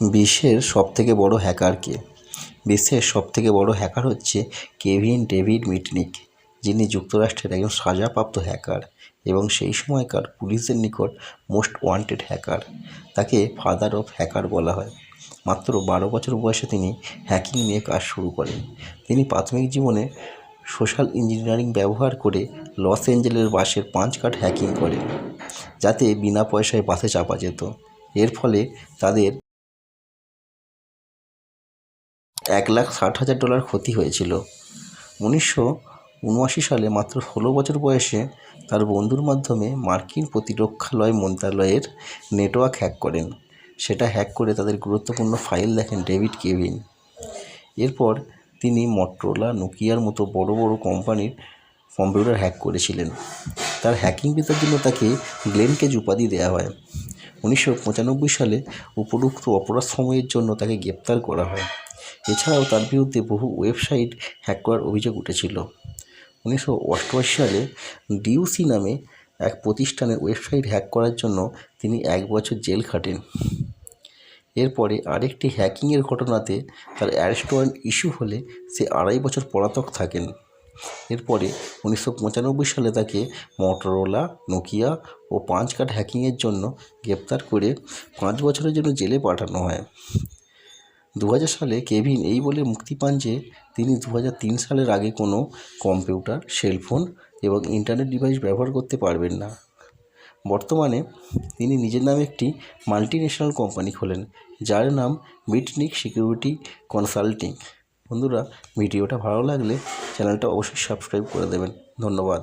বিশ্বের সবথেকে বড় হ্যাকার কে? বিশ্বের সবথেকে বড় হ্যাকার হচ্ছে কেভিন ডেভিড মিটনিক, যিনি যুক্তরাষ্ট্রের একজন সাজাপ্রাপ্ত হ্যাকার এবং সেই সময়কার পুলিশের নিকট মোস্ট ওয়ান্টেড হ্যাকার। তাকে ফাদার অফ হ্যাকার বলা হয়। মাত্র বারো বছর বয়সে তিনি হ্যাকিং নিয়ে কাজ শুরু করেন। তিনি প্রাথমিক জীবনে সোশ্যাল ইঞ্জিনিয়ারিং ব্যবহার করে লস অ্যাঞ্জেলেস বাসের পাঁচ কার্ড হ্যাকিং করেন, যাতে বিনা পয়সায় বাসে চাপা যেত। এর ফলে তাদের এক লাখ ষাট হাজার ডলার ক্ষতি হয়েছিল। উনিশশো উনআশি সালে মাত্র ষোলো বছর বয়সে তার বন্ধুর মাধ্যমে মার্কিন প্রতিরক্ষালয় মন্ত্রণালয়ের নেটওয়ার্ক হ্যাক করেন। সেটা হ্যাক করে তাদের গুরুত্বপূর্ণ ফাইল দেখেন ডেভিড কেভিন। এরপর তিনি মটরোলা, নোকিয়ার মতো বড় বড় কোম্পানির কম্পিউটার হ্যাক করেছিলেন। তার হ্যাকিং বিদ্যার জন্য তাকে গ্লেন কেজ উপাধি দেওয়া হয়। উনিশশো পঁচানব্বই সালে উপরোক্ত অপরাধ সময়ের জন্য তাকে গ্রেপ্তার করা হয়। এছাড়াও তার বিরুদ্ধে বহু ওয়েবসাইট হ্যাক করার অভিযোগ উঠেছিল। উনিশশো অষ্টআশি সালে ডিউসি নামে এক প্রতিষ্ঠানের ওয়েবসাইট হ্যাক করার জন্য তিনি এক বছর জেল খাটেন। এরপরে আরেকটি হ্যাকিংয়ের ঘটনাতে তার অ্যারেস্ট ওয়ারেন্ট ইস্যু হলে সে আড়াই বছর পলাতক থাকেন। এরপরে উনিশশো পঁচানব্বই সালে তাকে মটোরোলা, নোকিয়া ও পাঁচ কার্ড হ্যাকিংয়ের জন্য গ্রেপ্তার করে পাঁচ বছরের জন্য জেলে পাঠানো হয়। দু হাজার সালে কেভিন এই বলে মুক্তি পান যে, তিনি দু হাজার তিন সালের আগে কোনো কম্পিউটার, সেলফোন এবং ইন্টারনেট ডিভাইস ব্যবহার করতে পারবেন না। বর্তমানে তিনি নিজের নামে একটি মাল্টি ন্যাশনাল কোম্পানি খোলেন, যার নাম মিটনিক সিকিউরিটি কনসাল্টিং। বন্ধুরা, ভিডিওটা ভালো লাগলে চ্যানেলটা অবশ্যই সাবস্ক্রাইব করে দেবেন। ধন্যবাদ।